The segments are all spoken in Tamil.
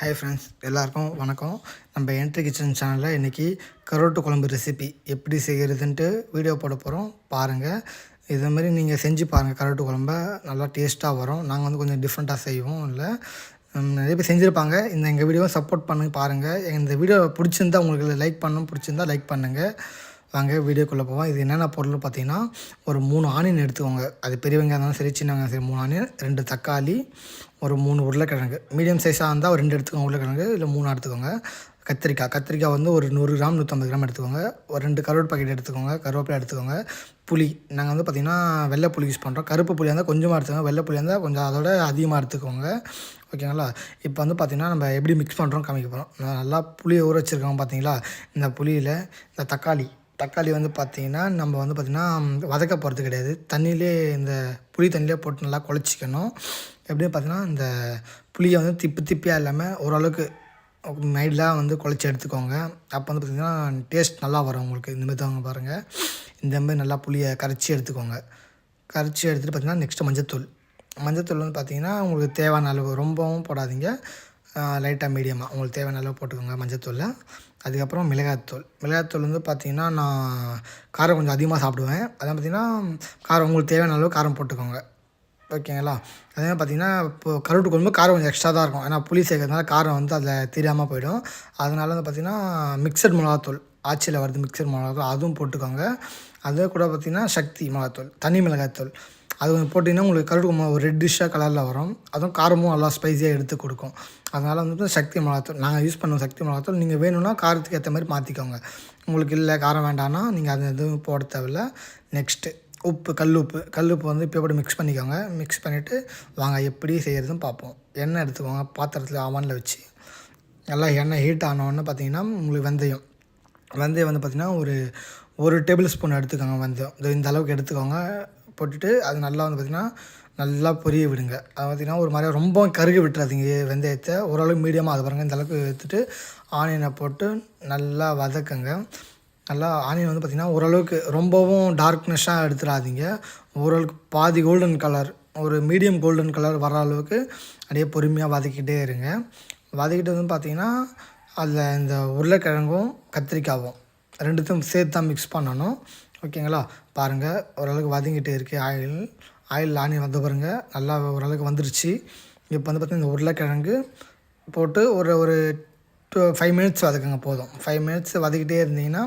ஹாய் ஃப்ரெண்ட்ஸ் எல்லாருக்கும் வணக்கம். நம்ம என்ட்ரி கிச்சன் சேனலில் இன்றைக்கி கரோட்டு குழம்பு ரெசிபி எப்படி செய்கிறதுன்ட்டு வீடியோ போட போகிறோம் பாருங்கள் இதே மாதிரி நீங்கள் செஞ்சு பாருங்கள் கரோட்டு குழம்ப. நல்லா டேஸ்ட்டாக வரும். நாங்கள் வந்து கொஞ்சம் டிஃப்ரெண்ட்டாக செய்வோம் இல்லை. நிறைய பேர் செஞ்சுருப்பாங்க. இந்த எங்கள் வீடியோவை சப்போர்ட் பண்ணி பாருங்கள் இந்த வீடியோ பிடிச்சிருந்தா உங்களுக்கு லைக் பண்ணணும் பிடிச்சிருந்தா லைக் பண்ணுங்கள் வாங்க வீடியோக்குள்ளே போவோம். இது என்னென்ன பொருள் பார்த்தீங்கன்னா ஒரு மூணு ஆனியன் எடுத்துக்கோங்க. அது பெரியவங்க இருந்தாலும் சரி சின்னவங்க சரி மூணு ஆனியன் ரெண்டு தக்காளி ஒரு மூணு உருளைக்கிழங்கு. மீடியம் சைஸாக இருந்தால் ஒரு ரெண்டு எடுத்துக்கோங்க உருளைக்கிழங்கு இல்லை மூணு எடுத்துக்கோங்க. கத்திரிக்காய். கத்திரிக்காய் வந்து ஒரு நூறு கிராம் நூற்றம்பது கிராம் எடுத்துக்கோங்க. ஒரு ரெண்டு கருவேட் பாக்கெட் எடுத்துக்கோங்க கருவேப்பிலை எடுத்துக்கோங்க. புளி. நாங்கள் வந்து பார்த்திங்கன்னா வெள்ளை புளி யூஸ் பண்ணுறோம் கருப்பு புளியாக இருந்தால் கொஞ்சமாக எடுத்துக்கோங்க. வெள்ளை புளியாக இருந்தால் கொஞ்சம் அதோட அதிகமாக எடுத்துக்கோங்க. ஓகேங்களா இப்போ வந்து பார்த்திங்கன்னா நம்ம எப்படி மிக்ஸ் பண்ணுறோம் காமிக்க போகிறோம் நல்லா புளியை ஊற வச்சுருக்கோம் பார்த்தீங்களா? இந்த புளியில் இந்த தக்காளி தக்காளி வந்து பார்த்திங்கன்னா நம்ம வந்து பார்த்திங்கன்னா வதக்க போகிறது கிடையாது. தண்ணியிலே இந்த புளி தண்ணியிலே போட்டு நல்லா குழச்சிக்கணும். எப்படின்னு பார்த்தீங்கன்னா இந்த புளியை வந்து திப்பி திப்பியாக இல்லாமல் ஓரளவுக்கு மைல்டாக வந்து குழச்சி எடுத்துக்கோங்க. அப்போ வந்து பார்த்திங்கன்னா டேஸ்ட் நல்லா வரும் உங்களுக்கு. இந்த மாதிரி தாங்க பாருங்கள் இந்த மாதிரி நல்லா புளியை கரைச்சி எடுத்துக்கோங்க. கரைச்சி எடுத்துகிட்டு பார்த்திங்கன்னா நெக்ஸ்ட்டு மஞ்சத்தூள். மஞ்சத்தூள் வந்து பார்த்திங்கன்னா உங்களுக்கு தேவையான அளவு ரொம்பவும் போடாதீங்க. லைட்டாக மீடியமாக உங்களுக்கு தேவையான அளவு போட்டுக்கோங்க மஞ்சத்தூள். அதுக்கப்புறம் மிளகாத்தூள். மிளகாத்தூள் வந்து பார்த்திங்கன்னா நான் காரம் கொஞ்சம் அதிகமாக சாப்பிடுவேன். அதான் பார்த்திங்கன்னா காரம் உங்களுக்கு தேவையான அளவு காரம் போட்டுக்கோங்க. ஓகேங்களா? அதே மாதிரி பார்த்திங்கன்னா இப்போ கருட்டு குழம்பு காரம் கொஞ்சம் எக்ஸ்ட்ரா தான் இருக்கும். ஏன்னா புளி சேர்க்கறதுனால காரம் வந்து அதில் தெரியாமல் போயிடும். அதனால வந்து பார்த்திங்கன்னா மிக்சட் மிளகாத்தூள். ஆச்சியில் வருது மிக்சர் மிளகாத்தூள். அதுவும் போட்டுக்கோங்க. அதே கூட பார்த்திங்கன்னா சக்தி மிளகாத்தூள். தனி மிளகாத்தூள். அது கொஞ்சம் போட்டிங்கன்னா உங்களுக்கு கருட்டு ஒரு ரெட்டிஷாக கலரில் வரும். அதுவும் காரமும் நல்லா ஸ்பைஸியாக எடுத்து கொடுக்கும். அதனால் வந்துட்டு சக்தி மிளகாத்தூள் நாங்கள் யூஸ் பண்ணுவோம் சக்தி மிளகாத்தூள். நீங்கள் வேணும்னா காரத்துக்கு ஏற்ற மாதிரி மாற்றிக்கோங்க உங்களுக்கு இல்லை காரம் வேண்டாம்னா நீங்கள் அது எதுவும் போட தேவையில்ல. நெக்ஸ்ட்டு உப்பு கல் உப்பு. கல் உப்பு வந்து இப்போ கூட மிக்ஸ் பண்ணிக்கோங்க. மிக்ஸ் பண்ணிவிட்டு வாங்க எப்படி செய்கிறதுன்னு பார்ப்போம். எண்ணெய் எடுத்துக்கோங்க பாத்திரத்தில் அவனில் வச்சு. நல்லா எண்ணெய் ஹீட் ஆனோன்னு பார்த்தீங்கன்னா உங்களுக்கு வெந்தயம். வெந்தயம் வந்து பார்த்திங்கன்னா ஒரு ஒரு டேபிள் ஸ்பூன் எடுத்துக்கோங்க வெந்தயம். இந்த அளவுக்கு எடுத்துக்கோங்க. போட்டுட்டு அது நல்லா வந்து பார்த்திங்கன்னா நல்லா பொரிய விடுங்க. அது பார்த்திங்கன்னா ஒரு மாதிரி ரொம்ப கருகு விட்டுறாதீங்க வெந்தயத்தை. ஓரளவுக்கு மீடியமாக அது பாருங்கள் இந்தளவுக்கு எடுத்துட்டு ஆனியனை போட்டு நல்லா வதக்குங்க. நல்லா ஆனியன் வந்து பார்த்திங்கன்னா ஓரளவுக்கு ரொம்பவும் டார்க்னஸ்ஸாக எடுத்துடாதீங்க. ஓரளவுக்கு பாதி கோல்டன் கலர் ஒரு மீடியம் கோல்டன் கலர் வர அளவுக்கு அப்படியே பொறுமையாக வதக்கிட்டே இருங்க. வதக்கிட்டு வந்து பார்த்திங்கன்னா அதில் இந்த உருளைக்கிழங்கும் கத்திரிக்காவும் ரெண்டுத்தையும் சேர்த்து தான் மிக்ஸ் பண்ணணும். ஓகேங்களா? பாருங்கள் ஓரளவுக்கு வதங்கிட்டு இருக்குது ஆயில். ஆயில் ஆனியன் வந்து பாருங்கள் நல்லா ஓரளவுக்கு வந்துருச்சு. இப்போ வந்து பார்த்திங்கன்னா இந்த உருளைக்கிழங்கு போட்டு ஒரு ஒரு டூ ஃபைவ் மினிட்ஸ் வதக்குங்க போதும். ஃபைவ் மினிட்ஸ் வதக்கிட்டே இருந்தீங்கன்னா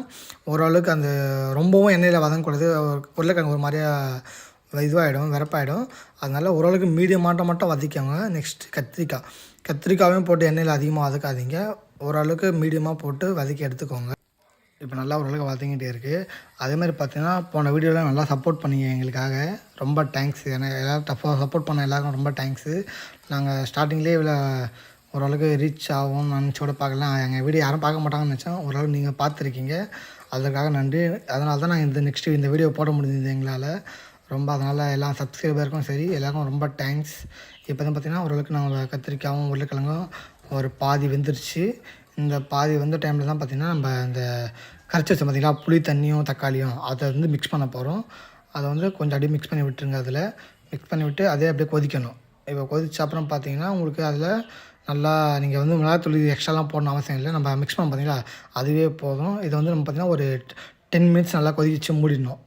ஓரளவுக்கு அந்த ரொம்பவும் எண்ணெயில் வதங்கக்கூடாது. உருளைக்கிழங்கு ஒரு மாதிரியா இதுவாகிடும் விறப்பாயிடும் அதனால் ஓரளவுக்கு மீடியமாட்டம் மட்டும் வதக்கிக்கோங்க. நெக்ஸ்ட் கத்திரிக்காய். கத்திரிக்காயும் போட்டு எண்ணெயில் அதிகமாக வதக்காதீங்க. ஓரளவுக்கு மீடியமாக போட்டு வதக்கி எடுத்துக்கோங்க. இப்போ நல்லா ஓரளவுக்கு வளர்த்துக்கிட்டே இருக்குது அதே மாதிரி பார்த்தீங்கன்னா போன வீடியோவில் நல்லா சப்போர்ட் பண்ணிங்க எங்களுக்காக. ரொம்ப தேங்க்ஸ் ஏன்னா எல்லோரும் டஃப்பாக சப்போர்ட் பண்ண எல்லாருக்கும் ரொம்ப தேங்க்ஸு நாங்கள் ஸ்டார்டிங்லேயே இவ்வளோ ஓரளவுக்கு ரீச் ஆகும் நினச்சோட பார்க்கலாம் எங்கள் வீடியோ யாரும் பார்க்க மாட்டாங்கன்னு நினச்சோம் ஓரளவு நீங்கள் பார்த்துருக்கீங்க. அதற்காக நன்றி. அதனால தான் நாங்கள் இந்த நெக்ஸ்ட் இந்த வீடியோ போட முடிஞ்சது எங்களால். ரொம்ப அதனால் எல்லா சப்ஸ்கிரைபருக்கும் சரி எல்லாருக்கும் ரொம்ப தேங்க்ஸ் இப்போ தான் பார்த்திங்கன்னா ஓரளவுக்கு நாங்கள் கத்திரிக்காயும் உருளைக்கிழங்கும் ஒரு பாதி வெந்துருச்சு. இந்த பாதி வந்த டைமில் தான் பார்த்திங்கன்னா நம்ம இந்த கரைச்சி வச்சோம் பார்த்திங்களா புளி தண்ணியும் தக்காளியும் அதை வந்து மிக்ஸ் பண்ண போகிறோம் அதை வந்து கொஞ்சம் அப்படியே மிக்ஸ் பண்ணி விட்டுருங்க அதில். மிக்ஸ் பண்ணி விட்டு அதே அப்படியே கொதிக்கணும். இப்போ கொதிச்ச அப்புறம் பார்த்தீங்கன்னா உங்களுக்கு அதில் நல்லா நீங்கள் வந்து மிளகாத்தூள் இது எக்ஸ்ட்ராலாம் போடணும் அவசியம் இல்லை. நம்ம மிக்ஸ் பண்ண பார்த்தீங்களா அதுவே போதும். இதை வந்து நம்ம பார்த்திங்கன்னா ஒரு டென் மினிட்ஸ் நல்லா கொதிச்சு மூடிடணும்.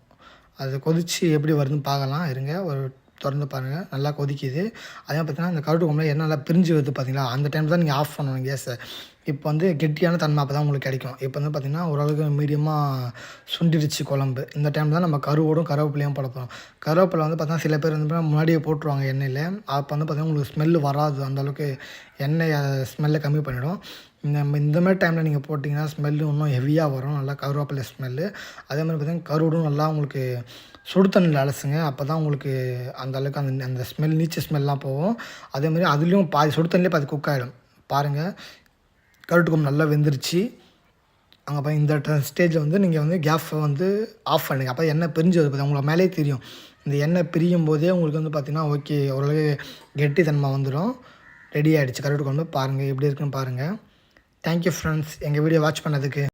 அது கொதித்து எப்படி வருதுன்னு பார்க்கலாம். இருங்க. ஒரு திறந்து பாருங்கள் நல்லா கொதிக்குது. அதே பார்த்தீங்கன்னா அந்த கருட்டு குழம்புல என்ன நல்லா பிரிஞ்சு வருது பார்த்தீங்களா அந்த டைம் தான் நீங்கள் ஆஃப் பண்ணணும் கேஸை இப்போ வந்து கெட்டியான தன்மை அப்போ தான் உங்களுக்கு கிடைக்கும். இப்போ வந்து பார்த்திங்கன்னா ஓரளவுக்கு மீடியமாக சுண்டிடுச்சு குழம்பு. இந்த டைம் தான் நம்ம கருவோடும் கருவேப்பிலையும் போட போகிறோம் கருவேப்பிலை வந்து பார்த்தீங்கன்னா சில பேர் வந்து முன்னாடியே போட்டுருவாங்க எண்ணெயில். அப்போ வந்து பார்த்திங்கன்னா உங்களுக்கு ஸ்மெல்லு வராது. அந்த அளவுக்கு எண்ணெய் ஸ்மெல்லை கம்மி பண்ணிவிடும் இந்த இந்த மாதிரி டைமில் நீங்கள் போட்டிங்கன்னா ஸ்மெல்லு இன்னும் ஹெவியாக வரும். நல்லா கருவேப்பிலை ஸ்மெல்லு அதே மாதிரி பார்த்திங்கன்னா கருவடும் நல்லா உங்களுக்கு சுடு தண்ணியில் அலசுங்க. அப்போ தான் உங்களுக்கு அந்த அளவுக்கு அந்த அந்த ஸ்மெல் நீச்சல் ஸ்மெல்லாம் போகும். அதே மாதிரி அதுலேயும் பாதி சுடு தண்ணிலே பாதி குக் ஆகிடும் பாருங்கள் கருட்டு கொம்பு நல்லா வெந்துருச்சு. அங்கே போய் இந்த ஸ்டேஜில் வந்து நீங்கள் வந்து கேஃபை வந்து ஆஃப் பண்ணுங்க. அப்போ எண்ணெய் பிரிஞ்சு வருது உங்களுக்கு மேலே தெரியும். இந்த எண்ணெய் பிரியும் போதே உங்களுக்கு வந்து பார்த்திங்கன்னா ஓகே ஓரளவு கெட்டித்தன்மை வந்துடும் ரெடி ஆகிடுச்சு கருட்டு கொண்டு பாருங்கள் எப்படி இருக்குன்னு பாருங்கள் தேங்க்யூ ஃப்ரெண்ட்ஸ் எங்கள் வீடியோ வாட்ச் பண்ணதுக்கு.